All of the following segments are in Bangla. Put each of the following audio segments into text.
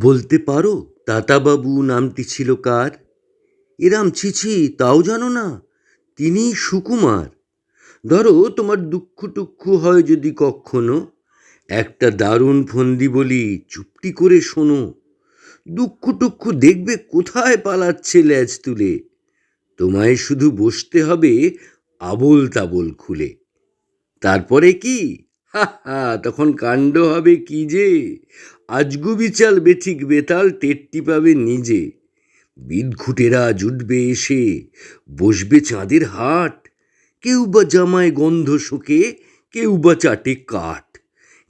বলতে পারো, তাতাবাবু নামটি ছিল কার? এরাম ছিছি, তাও জানো না তিনি সুকুমার। ধরো, তোমার দুঃখ টুক্ষ হয় যদি কখনো একটা দারুণ ফন্দি বলি, চুপটি করে শোনো। দুঃখ টুক্ষ দেখবে কোথায় পালাচ্ছে ল্যাজ তুলে। তোমায় শুধু বসতে হবে আবোল তাবোল খুলে। তারপরে কি? তখন কাণ্ড হবে কি যে? আজগু বিচাল বেঠিক বেতাল টেট্টি পাবে নিজে। বিদঘুটেরা জুটবে এসে, বসবে চাঁদের হাট। কেউ বা জামায় গন্ধ শুকে, কেউ বা চাটে কাঠ।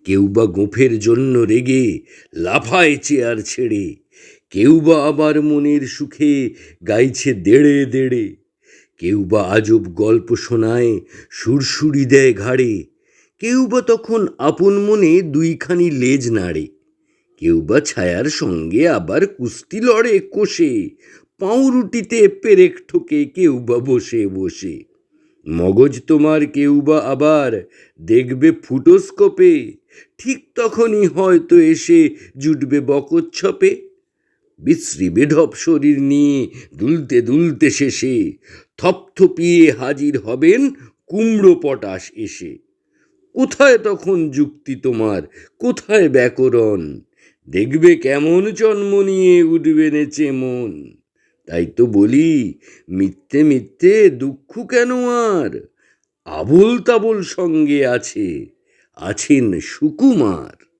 কেউ বা গোফের জন্য রেগে, লাফায় চেয়ার ছেড়ে। কেউ বা আবার মনের সুখে গাইছে দেড়ে দেড়ে। কেউ বা আজব গল্প শোনায়, সুরসুরি দেয় ঘাড়ে। কেউ বা তখন আপন মনে দুইখানি লেজ নাড়ে। কেউ বা ছায়ার সঙ্গে আবার কুস্তি লড়ে কষে। পাউরুটিতে পেরেক ঠোকে কেউ বা বসে বসে। মগজ তোমার কেউ বা আবার দেখবে ফুটোস্কোপে। ঠিক তখনই হয়তো এসে জুটবে বকচ্ছপে। বিশ্রী বেঢপ শরীর নিয়ে দুলতে দুলতে শেষে। থপথপিয়ে হাজির হবেন কুমড়ো পটাশ এসে। কোথায় তখন যুক্তি তোমার? কোথায় ব্যাকরণ? দেখবে কেমন জন্ম নিয়ে উঠবে নেচে মন। তাই তো বলি, মিথ্যে মিথ্যে দুঃখ কেন আর? আবুল তাবুল সঙ্গে আছে, আছেন সুকুমার।